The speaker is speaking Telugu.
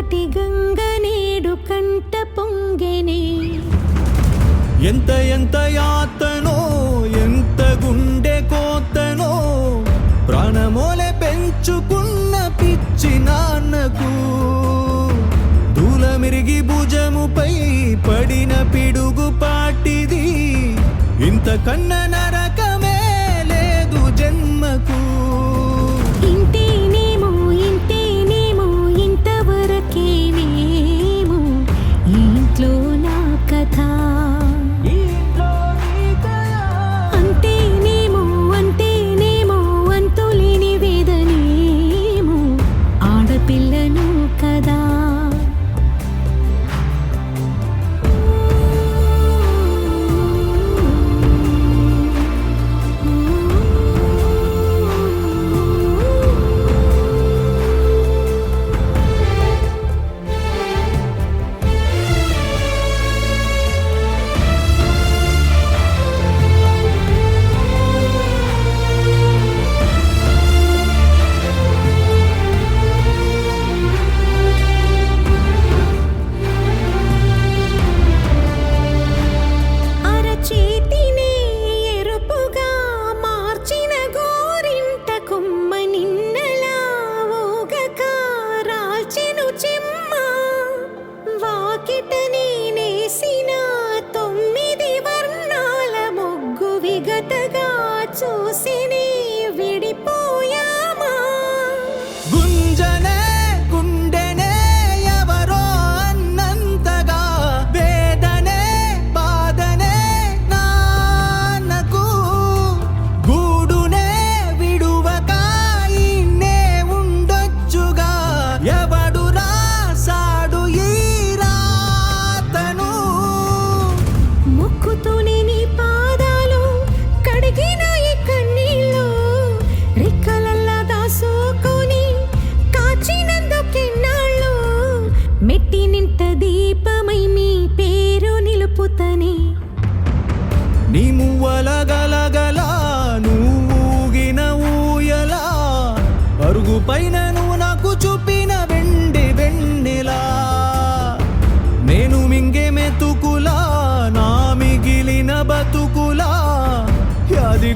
నాటి గంగ నేడు కంట పొంగెనే. ఎంత ఎంత యాతనో ఎంత గుండె కోతనో ప్రాణమోలే పెంచుకున్న పిచ్చి నాన్నకు. దూలమిరిగి భుజముపై పడిన పిడుగు పాటిది ఇంత కన్న చూసిని మెట్టి నింట దీపమై మీ పేరు నిలుపుతని. నీ మువ్వల గలగల నువ్వుగిన ఊయలా అరుగు పైన నువ్వు నాకు చూపిన వెండి వెన్నెలా. నేను మింగే మెతుకులా నా మిగిలిన బతుకులా యాది